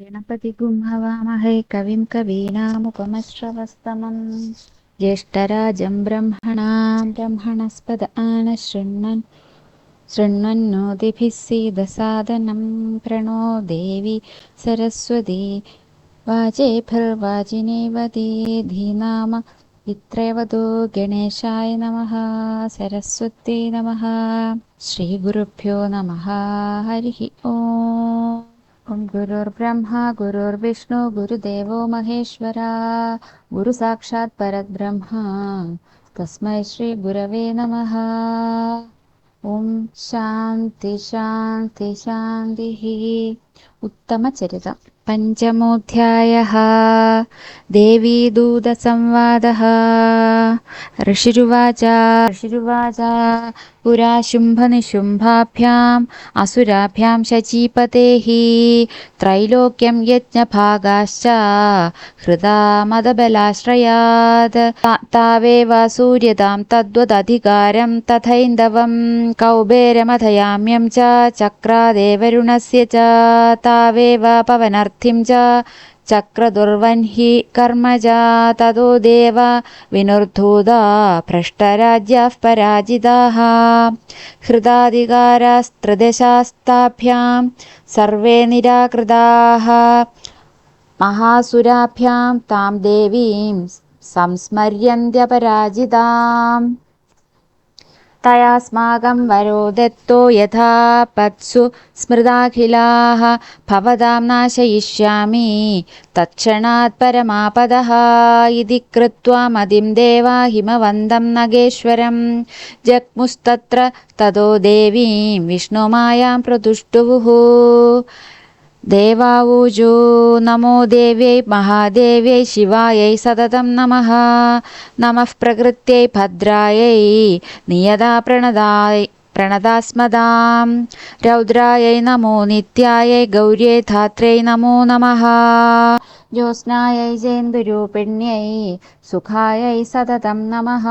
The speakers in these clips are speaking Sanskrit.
गणपतिगुं हवामहे कविं कवीनामुपमश्रवस्तमम् ज्येष्ठराजं ब्रह्मणां ब्रह्मणस्पद आन शृण्वन्। शृण्वन्नोदिभिः सीदसादनं प्रणो देवी सरस्वती। वाजेभिर्वाजिनीवती धीनाम। पित्रवधो गणेशाय नमः। सरस्वती नमः। श्रीगुरुभ्यो नमः। हरिः ॐ गुरुर्ब्रह्मा गुरुर्विष्णु गुरुदेवो महेश्वरा। गुरुसाक्षात् परब्रह्मा। तस्मै श्रीगुरवे नमः। ॐ शान्ति शान्ति शान्तिः उत्तमचरितम्। पञ्चमोऽध्यायः। देवीदूतसंवादः ऋषिरुवाच। ऋषिरुवाच। पुरा शुम्भनिशुम्भाभ्याम् असुराभ्यां शचीपतेः। त्रैलोक्यं यज्ञभागाश्च हृदा मदबलाश्रयात्। तावेव सूर्यतां तद्वदधिकारं तथैन्दवं। कौबेरमथयाम्यं च चक्रादेवरुणस्य च। तावेव पवनर्थिं च चक्रदुर्वह्नि कर्मजा ततो देव विनुर्धूदा भ्रष्टराज्याः पराजिताः। हृदाधिकारास्त्रदशास्ताभ्यां सर्वे निराकृताः। महासुराभ्यां तां देवीं संस्मर्यन्त्यपराजिताम्। तयास्माकं वरो दत्तो यथा पत्सु स्मृताखिलाः भवतां नाशयिष्यामि। तत्क्षणात् परमापदः इति कृत्वा मदिं देवा हिमवन्दं नगेश्वरं जग्मुस्तत्र ततो देवीं विष्णुमायां प्रतुष्टुवुः देवावूजो नमो देव्यै महादेव्यै शिवायै सततं नमः। नमः प्रकृत्यै भद्रायै नियदा प्रणदाय प्रणदास्मदां। रौद्रायै नमो नित्यायै गौर्यै धात्र्यै नमो नमः। ज्योत्स्नायै जेन्दुरूपिण्यै सुखायै सततं नमः।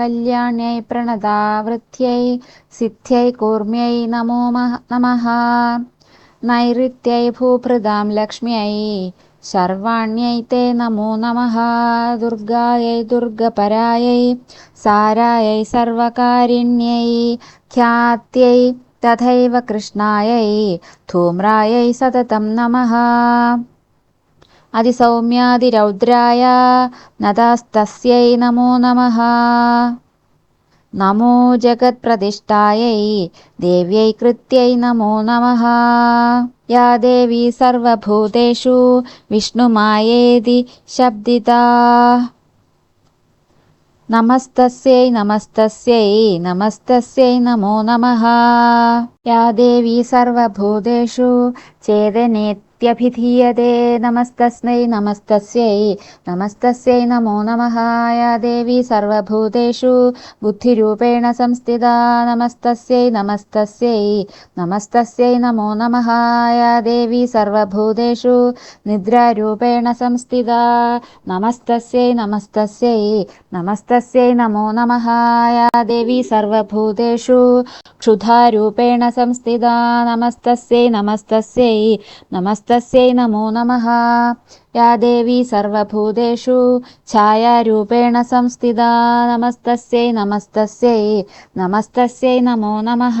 कल्याण्यै प्रणदावृत्यै सिद्ध्यै कूर्म्यै नमो नमः नैऋत्यै भूभृदां लक्ष्म्यै शर्वाण्यै ते नमो नमः। दुर्गायै दुर्गपरायै सारायै सर्वकारिण्यै ख्यात्यै तथैव कृष्णायै धूम्रायै सततं नमः। अधिसौम्यादिरौद्राय नदास्तस्यै नमो नमः नमो जगत्प्रतिष्ठायै देव्यै कृत्यै नमो नमः। या देवी सर्वभूतेषु विष्णुमायेति शब्दिता। नमस्तस्यै नमस्तस्यै नमस्तस्यै नमो नमः യാ ദേവി സർവഭൂതേഷു ചേതനേത്യഭിധീയതേ നമസ്തസ്മൈ നമസ്തസ്യൈ നമസ്തസ്യൈ നമോ നമഃ യാ ദേവി സർവഭൂതേഷു ബുദ്ധിരൂപേണ സംസ്ഥിത നമസ്തസ്യൈ നമസ്തസ്യൈ നമസ്തസ്യൈ നമോ നമഃ യാ ദേവി സർവഭൂതേഷു നിദ്രാരൂപേണ സംസ്ഥിത നമസ്തസ്യൈ നമസ്തസ്യൈ നമസ്തസ്യൈ നമോ നമഃ യാ ദേവി സർവഭൂതേഷു ക്ഷുധാരൂപേണ संस्थिता नमस्तस्यै नमस्तस्यै नमस्त तस्यै नमो नमः। या देवी सर्वभूतेषु छायारूपेण संस्थिता नमस्तस्यै नमस्तस्यै नमस्तस्यै नमो नमः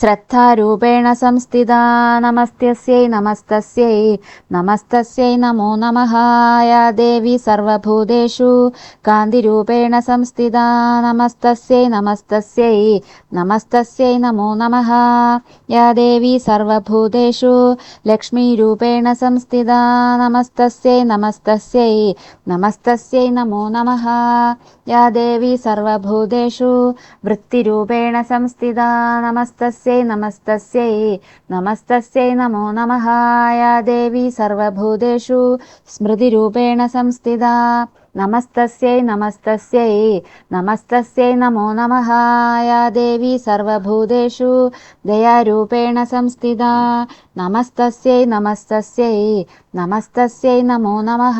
श्रद्धारूपेण संस्थिता नमस्तस्यै नमस्तस्यै नमस्तस्यै नमो नमः या देवी सर्वभूतेषु कान्तिरूपेण संस्थिता नमस्तस्यै नमस्तस्यै नमस्तस्यै नमो नमः या देवी सर्वभूतेषु लक्ष्मीरूपेण संस्थिता नमस्तस्यै नमस्तस्यै नमस्तस्यै नमो नमः या देवी सर्वभूतेषु वृत्तिरूपेण संस्थिता नमस्तस्यै നമസ്തസ്യൈ നമസ്തസ്യൈ നമസ്തസ്യൈ നമോ നമഹായ ദേവി സർവഭൂതേഷു സ്മൃതിരൂപേണ സംസ്ഥിത നമസ്തസ്യൈ നമസ്തസ്യൈ നമസ്തസ്യൈ നമോ നമഹായ ദേവി സർവഭൂതേഷു ദയാരൂപേണ സംസ്ഥിത നമസ്തസ്യൈ നമസ്തസ്യൈ നമസ്തസ്യൈ നമോ നമഃ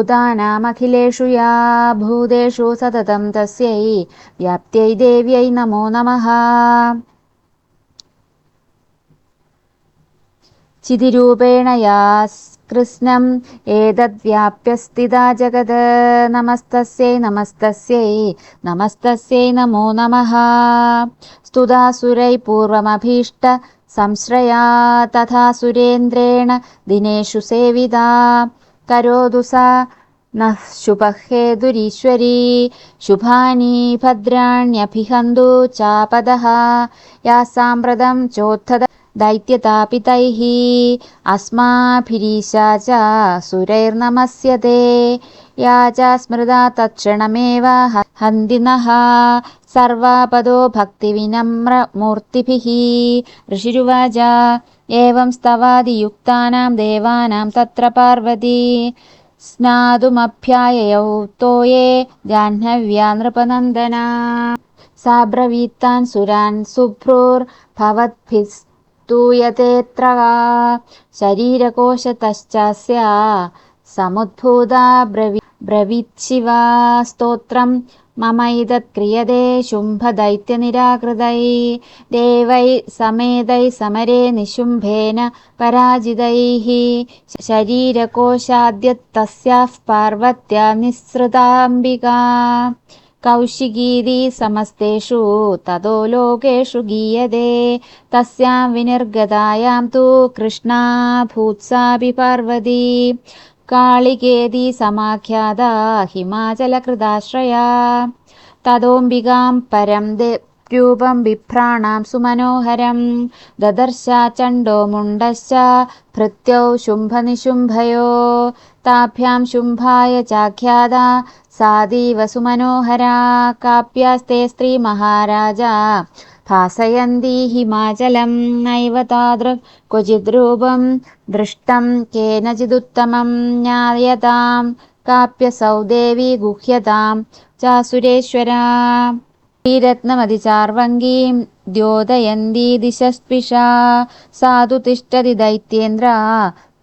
भूतानामखिलेषु या भूतेषु सततं तस्यै व्याप्त्यै देव्यै नमो नमः। चितिरूपेण या कृष्णम् एतद्व्याप्यस्थिता जगद नमस्तस्यै नमस्तस्यै नमस्तस्यै नमो नमः। स्तुतासुरै पूर्वमभीष्ट संश्रया तथा सुरेन्द्रेण दिनेषु सेविता करोतु सा नः शुभहेतुरीश्वरी शुभानि भद्राण्यभिहन्तु चापदः। या साम्प्रतं चोत्थद दैत्यतापितैः। अस्माभिरीशा च सुरैर्नमस्यते। या च स्मृता तत्क्षणमेव हन्दिनः। सर्वापदो भक्तिविनम्रमूर्तिभिः। ऋषिरुवाच एवं स्तवादियुक्तानां देवानां तत्र पार्वती। स्नातुमभ्याययौ तोये जाह्नव्या नृपनन्दना। साब्रवीत्तान् सुरान् शुभ्रोर्भवद्भिस् स्तूयतेऽत्र शरीरकोशतश्चास्या समुद्भूता ब्रवि ब्रवीच्छिवा स्तोत्रं ममैतत्क्रियते शुम्भदैत्यनिराकृतै देवै समेतैः समरे निशुम्भेन पराजितैः शरीरकोशाद्यत्तस्याः पार्वत्या निःसृताम्बिका। कौशिकीति समस्तेषु ततो लोकेषु गीयते तस्यां विनिर्गतायां तु कृष्णा भूत्सापि पार्वती कालिकेति समाख्याता हिमाचलकृदाश्रया ततोऽम्बिकां परं दे रूपं बिभ्राणां सुमनोहरं ददर्शा चण्डो मुण्डश्च भृत्यौ शुम्भनिशुम्भयो ताभ्यां शुम्भाय चाख्याता सादीव सुमनोहरा काप्यास्ते स्त्रीमहाराजा भासयन्ती हिमाचलं नैव तादृक् क्वचिद्रूपं दृष्टं केनचिदुत्तमं ज्ञायतां काप्यसौ देवी गुह्यतां चासुरेश्वरा श्रीरत्नमधिचार्वङ्गीं द्योतयन्ती दिशस्पिषा साधु तिष्ठति दैत्येन्द्र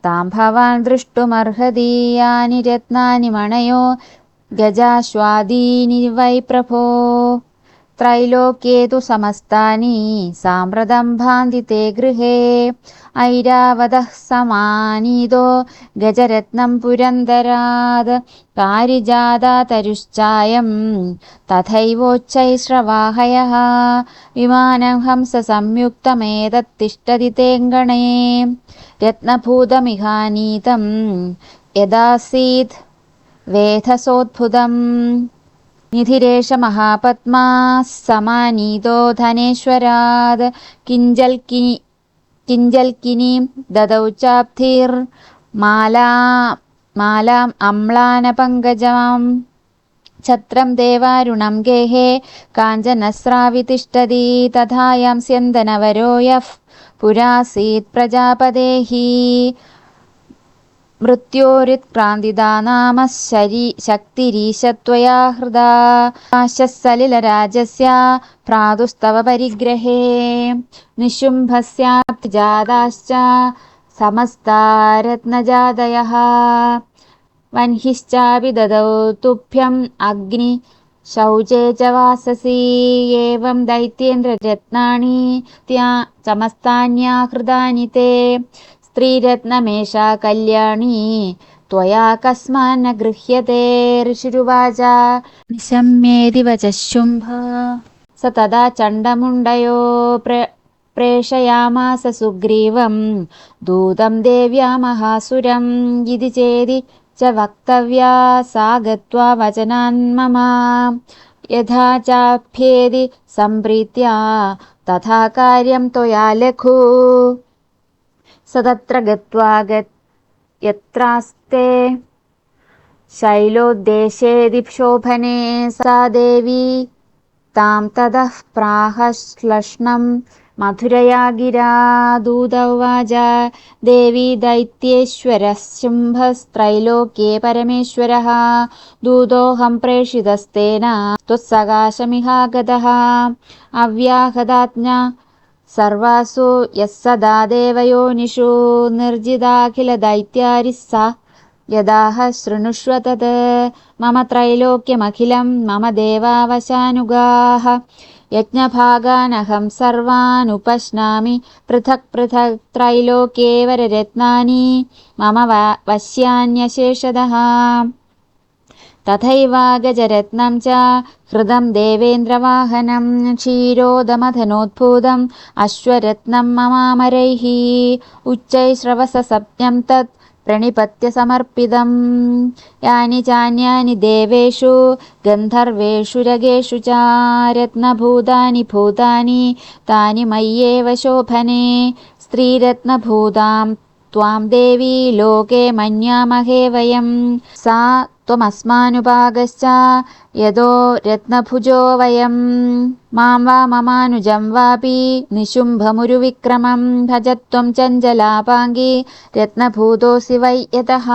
तां भवान् द्रष्टुमर्हति यानि रत्नानि मणयो गजाश्वादीनि वै प्रभो त्रैलोक्ये तु समस्तानि साम्प्रतं भान्ति ते गृहे। ऐरावतः समानीतो गजरत्नं पुरन्दरात् पारिजातातरुश्चायं तथैवोच्चैश्रवाहयः विमानं हंससंयुक्तमेतत्तिष्ठति तेऽङ्गणे। रत्नभूतमिहानीतं यदासीत् वेधसोद्भुतम् നിധിരേഷ മഹാപത്മാ സമാനീതോ ധനേശ്വരാത് കിഞ്ചൽക്കിനി കിഞ്ചൽക്കിനീം ദദൗ ചാബ്ധീർ മാലാ മാലാം അമ്ലാനപങ്കജാം ഛത്രം ദേവാരുണം ഗേഹേ കാഞ്ചനസ്രാവി തിഷ്ടതി തഥായാം സ്യന്തനവരോ യഃ പുരാസീത് പ്രജാപദേഹി മൃത്യോരിത്ക്രാന്തിദാ നാമ ശരീ ശക്തിരീശത്വയാ ഹൃദാ. ആശസ്സലിലരാജസ്യ ഭ്രാതുസ്തവ പരിഗ്രഹേ നിശുംഭസ്യാബ്ജാതാശ്ച സമസ്താരത്നജാതയः. വൻഹിശ്ചാപി ദദൗ തുഭ്യം അഗ്നി ശൗചേ ച വാസസി. ഏവം ദൈത്യേന്ദ്രരത്നാണി സമസ്താന്യാഹൃതാനി തേ स्त्रीरत्नमेषा कल्याणी त्वया कस्मान्न गृह्यते ऋषिरुवाच निशम्येदि वचः शुम्भ स तदा चण्डमुण्डयो प्र प्रेषयामास सुग्रीवं दूतं देव्या महासुरम् इति चेदि च वक्तव्या सा गत्वा वचनान्मम यथा चाप्येदि सम्प्रीत्या तथा कार्यं त्वया लघु स तत्र गत्वा यत्रास्ते शैलोद्देशेदि शोभने सा देवी तां ततः प्राहश्लष्णम् मधुरया गिरा दूतवाच देवी दैत्येश्वरः शुम्भस्त्रैलोक्ये परमेश्वरः दूतोऽहं प्रेषितस्तेन त्वत्सकाशमिहागतः अव्याहदाज्ञा सर्वासु यः सदा देवयोनिषु निर्जिदाखिलदैत्यारिः सा। यदाह शृणुष्व तत् मम त्रैलोक्यमखिलं मम देवावशानुगाः। यज्ञभागानहं सर्वानुपश्नामि पृथक् पृथक् त्रैलोक्ये वररत्नानि मम वश्यान्यशेषदः तथैव गजरत्नं च हृदं देवेन्द्रवाहनं क्षीरोदमधनोद्भूतम् अश्वरत्नं ममामरैः उच्चैश्रवससप्यं तत् प्रणिपत्य समर्पितम् यानि चान्यानि देवेषु गन्धर्वेषु रगेषु च रत्नभूतानि भूतानि तानि मय्येव शोभने स्त्रीरत्नभूतां त्वां देवी लोके मन्यामहे वयं सा त्वमस्मानुपागश्च यदो रत्नभुजो वयं मां वा ममानुजं वापि निशुम्भमुरुविक्रमं भज त्वं चञ्चलापाङ्गी रत्नभूतोऽसि वै यतः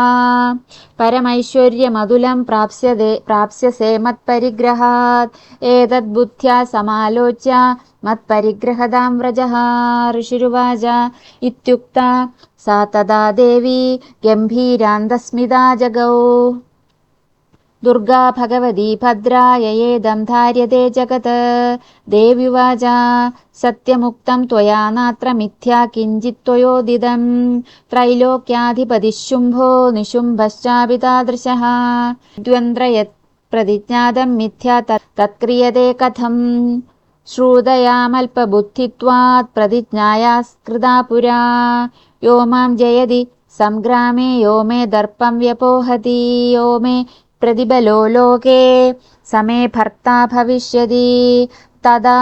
परमैश्वर्यमधुलं प्राप्स्यते प्राप्स्यसे मत्परिग्रहात् एतद्बुद्ध्या समालोच्य मत्परिग्रहदां व्रजः ऋषिरुवाच इत्युक्ता सा तदा देवी गम्भीरान्दस्मिता जगौ दुर्गा भगवती भद्राययेदं धार्यते जगत् देव्युवाच सत्यमुक्तं त्वया नात्र मिथ्या किञ्चित् त्वयोदिदं त्रैलोक्याधिपतिः शुम्भो निशुम्भश्चापि तादृशः द्वन्द्र यत् प्रतिज्ञातं मिथ्या तत्क्रियते कथम् श्रुतयामल्पबुद्धित्वात् प्रतिज्ञायास्कृता पुरा यो मां जयति सङ्ग्रामे यो मे दर्पं व्यपोहति यो मे प्रतिबलो लोके समे भर्ता भविष्यति। तदा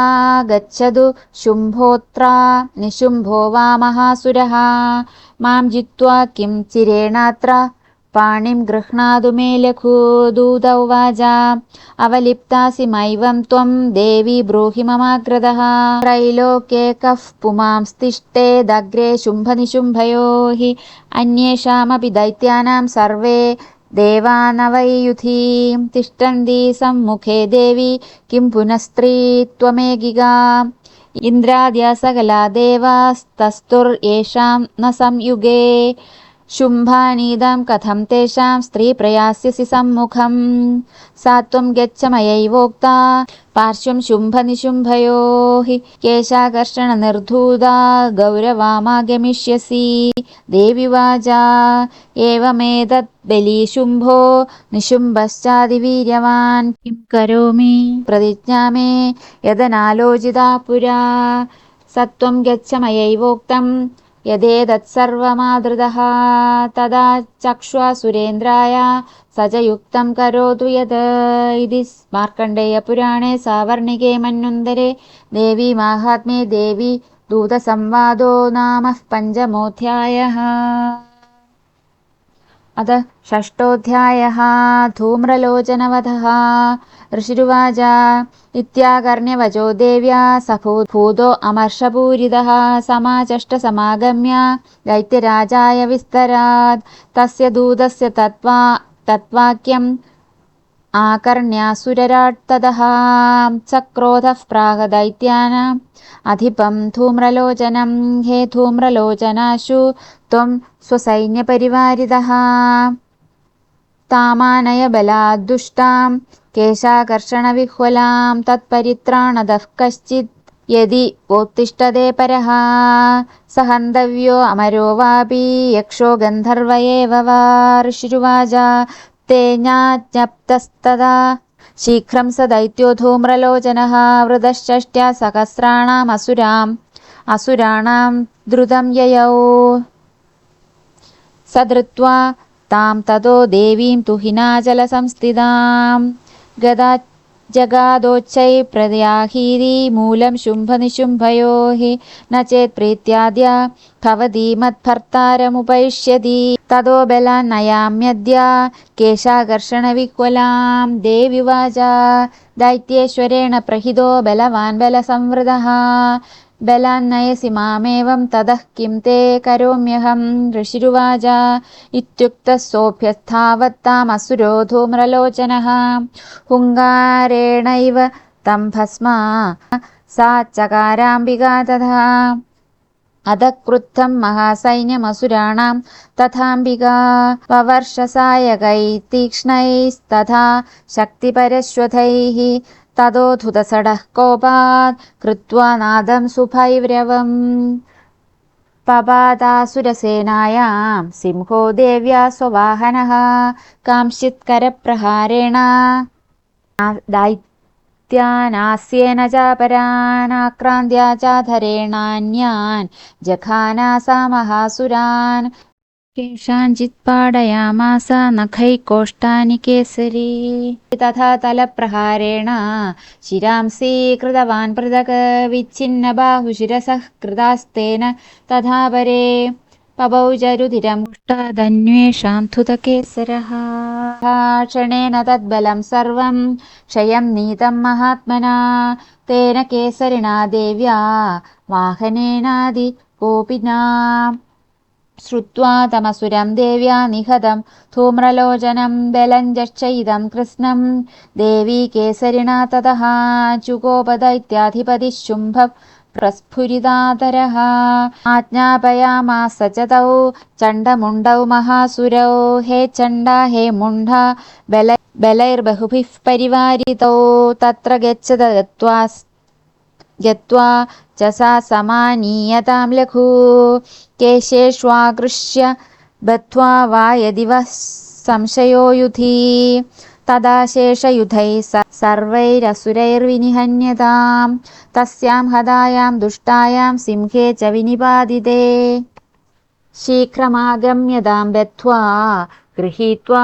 गच्छतु शुम्भोत्रा निशुम्भो वा महासुरः। मां जित्वा किं चिरेणात्र पाणिं गृह्णातु मे लघु दूतौ वाजा। अवलिप्तासि मैवं त्वं देवी ब्रूहि ममाग्रदः। त्रैलोके कः पुमांस्तिष्ठेदग्रे शुम्भनिशुम्भयो हि अन्येषामपि दैत्यानां सर्वे देवानवैयुधीं तिष्ठन्ति सम्मुखे देवी किं पुनः स्त्री त्वमेगिगा इन्द्राद्या सकला देवास्तस्तुर्येषां न संयुगे शुम्भानीदं कथं तेषां स्त्रीप्रयास्यसि सम्मुखं सा त्वं गच्छ मयैवोक्ता पार्श्वं शुम्भनिशुम्भयो हि केशाकर्षणनिर्धूता गौरवामागमिष्यसि देविवाजा एवमेतत् बलीशुम्भो निशुम्भश्चादिवीर्यवान् किं करोमि प्रतिज्ञा मे यदनालोचिता पुरा स त्वं गच्छ मयैवोक्तम् यदेतत्सर्वमादृतः तदा चक्ष्वा सुरेन्द्राय स च युक्तं करोतु यत् इति मार्कण्डेयपुराणे सावर्णिके मन्वन्तरे देवी माहात्म्ये देवी दूतसंवादो नाम पञ्चमोऽध्यायः अथ षष्ठोऽध्यायः धूम्रलोचनवधः ऋषिरुवाच इत्याकर्ण्यवचो देव्या स भूतो अमर्षपूरितः समाचष्टसमागम्य दैत्यराजाय विस्तरात् तस्य दूतस्य तत्त्वा तत्त्वाक्यम् आकर्ण्यासुरराट्ततः सक्रोधः प्रागदैत्यानाम् अधिपं धूम्रलोचनं हे धूम्रलोचनाशु त्वं स्वसैन्यपरिवारितः तामानयबलाद्दुष्टां केशाकर्षणविह्वलां तत्परित्राणदः कश्चित् यदि वोत्तिष्ठते परः। स हन्तव्यो अमरो वापि यक्षो गन्धर्व एव वा ऋषिरुवाच ते ज्ञाज्ञप्तस्तदा शीघ्रं स दैत्यो धूम्रलोचनः वृतश्चष्ट्या सहस्राणामसुराम् असुराणां द्रुतं ययौ स धृत्वा तां ततो देवीं तु ജഗാദോച്ചൈ പ്രയാഹീരി മൂലം ശുംഭനിശുംഭയോ ഹി ന ചേത് പ്രീത്യാദ്യ ഭവതി മത്ഭർത്താരമുപൈഷ്യതി തതോ ബലാൻ നയാമ്യദ്യ കേശാകർഷണവിക്വലാം. ദേവിവാച ദൈത്യേശ്വരേണ പ്രഹിതോ ബലവാൻ ബലസംവൃതഃ. बलान्नयसि मामेवं ततः किं ते करोम्यहं? ऋषिरुवाच इत्युक्तः सोऽभ्यस्थावत्तामसुरो धूम्रलोचनः हुङ्गारेणैव तं भस्मा सा चकाराम्बिका तथा। अधक्रुद्धं महासैन्यमसुराणां तथाम्बिका ववर्षसायकै तीक्ष्णैस्तथा शक्तिपरश्वथैः തതോധുതസടഃ കോപാത് കൃത്വാ നാദം സുഭൈരവം പപാതാസുരസേനായാം സിംഹോ ദേവ്യാ സ്വവാഹനഃ കാംശ്ചിത് കരപ്രഹാരേണ ദൈത്യാനാസ്യേന ചാപരാനാക്രാന്ത്യാ ചാധരേണാന്യാൻ ജഖാനാ സാ മഹാസുരാൻ केषाञ्चित् पाडयामास नखैकोष्ठानि केसरी तथा तलप्रहारेण शिरांसि कृतवान् पृथक् विच्छिन्नबाहुशिरसः कृतास्तेन तथा परे पपौ चरुधिरं पुष्टादन्वेषान्धुतकेसरः क्षणेन तद्बलं सर्वं क्षयं नीतं महात्मना तेन केसरिणा देव्या वाहनेनादिकोपिना श्रुत्वा तमसुरं देव्या निहतं धूम्रलोचनं बलञ्जश्चैदं कृत्स्नं देवी केसरिणा ततः चुकोपदैत्याधिपतिः शुम्भ प्रस्फुरितादरः आज्ञापयामास च तौ चण्डमुण्डौ महासुरौ हे चण्डा हे मुण्डा बल बलैर्बहुभिः परिवारितौ तत्र गच्छत गत्वा यत्त्वा च सा समानीयतां लघु केशेष्वाकृष्य बद्ध्वा वा यदि वः संशयो युधि तदा शेषयुधैः सर्वैरसुरैर्विनिहन्यतां तस्यां हदायां दुष्टायां सिंहे च विनिपादिते शीघ्रमागम्यतां बद्ध्वा गृहीत्वा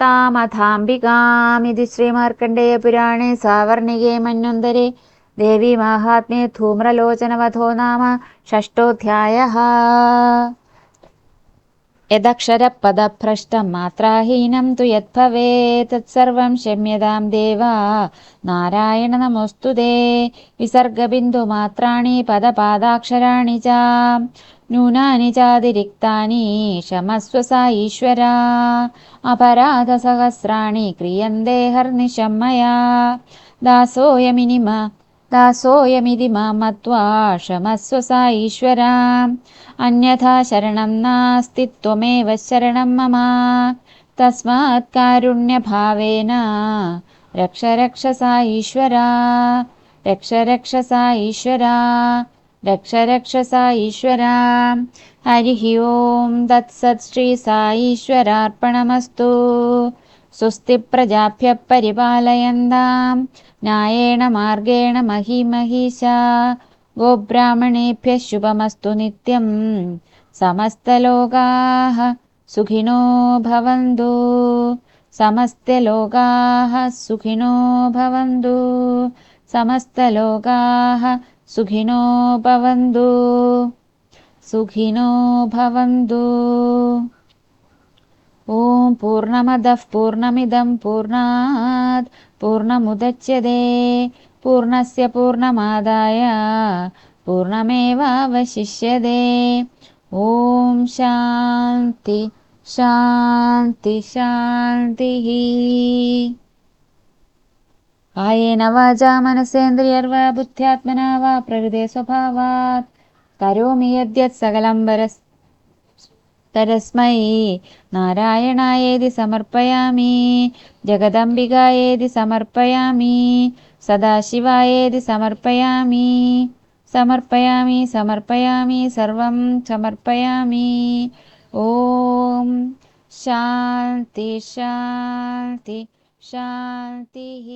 तामथाम्बिकामिति श्रीमार्कण्डेयपुराणे सावर्णिके मन्वन्तरे देवीमाहात्म्ये धूम्रलोचनवधो नाम षष्ठोऽध्यायः। यदक्षरपदभ्रष्टं मात्राहीनं तु यद्भवेत् तत्सर्वं क्षम्यतां देवा। नारायण नमोऽस्तु ते विसर्गबिन्दुमात्राणि पदपादाक्षराणि च। न्यूनानि चातिरिक्तानि क्षमस्व सा ईश्वरा। अपराधसहस्राणि क्रियन्ते हर्निशं मया। दासोऽयमिनिम दासोऽयमिति मत्वा क्षमस्व सा ईश्वरा। अन्यथा शरणं नास्ति त्वमेव शरणं मम। तस्मात् कारुण्यभावेन रक्ष रक्ष सा ईश्वरा। रक्ष रक्ष सा ईश्वरा। रक्ष रक्ष सा ईश्वरा। हरिः ॐ तत्सत् श्री सा ईश्वरार्पणमस्तु स्वस्ति प्रजाभ्यः परिपालयन्तां न्यायेण मार्गेण महीमहीषा गोब्राह्मणेभ्यः शुभमस्तु नित्यं समस्तलोकाः सुखिनो भवन्तु। समस्तलोकाः सुखिनो भवन्तु। समस्तलोकाः सुखिनो भवन्तु। सुखिनो भवन्तु ॐ पूर्णमदः पूर्णमिदं पूर्णात् पूर्णमुदच्यते पूर्णस्य पूर्णमादाय पूर्णमेवावशिष्यते। ॐ शान्ति शान्ति शान्तिः। कायेन वाचा मनसेन्द्रियर्वा बुद्ध्यात्मना वा प्रकृते स्वभावात् करोमि यद्यत् सकलं वरस् तरस्मै नारायणायेति समर्पयामि जगदम्बिकायेति समर्पयामि सदाशिवायेति समर्पयामि समर्पयामि समर्पयामि सर्वं समर्पयामि। ॐ शान्ति शान्ति शान्तिः